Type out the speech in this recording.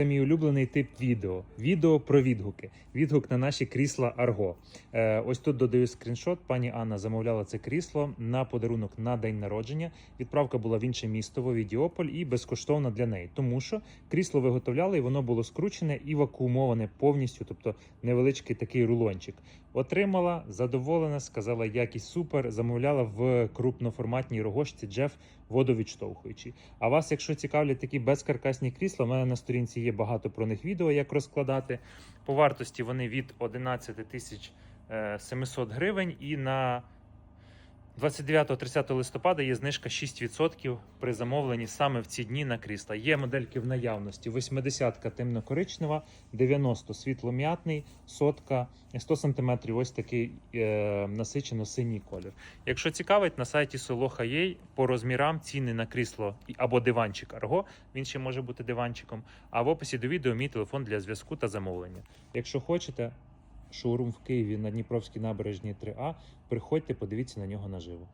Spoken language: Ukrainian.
Це мій улюблений тип відео. Відео про відгуки. Відгук на наші крісла Арго. Е, ось тут додаю скріншот. Пані Анна замовляла це крісло на подарунок на день народження. Відправка була в інше місто в Овідіополь і безкоштовна для неї, тому що крісло виготовляли і воно було скручене і вакуумоване повністю, тобто невеличкий такий рулончик. Отримала, задоволена, сказала, якість супер. Замовляла в крупноформатній рогожці Джеф водовідштовхуючий. А вас, якщо цікавлять такі безкаркасні крісла, у мене на сторінці є багато про них відео, як розкладати. По вартості вони від 11 тисяч е, 700 гривень і на 29-30 листопада є знижка 6% при замовленні саме в ці дні на крісла. Є модельки в наявності: 80-ка темно-коричнева, 90 світлом'ятний, сотка, 100 см ось такий е, насичено синій колір. Якщо цікавить, на сайті Soloha.ua по розмірам ціни на крісло або диванчик Арго, він ще може бути диванчиком. А в описі до відео мій телефон для зв'язку та замовлення. Якщо хочете, шоурум в Києві на Дніпровській набережні 3А, приходьте, подивіться на нього наживо.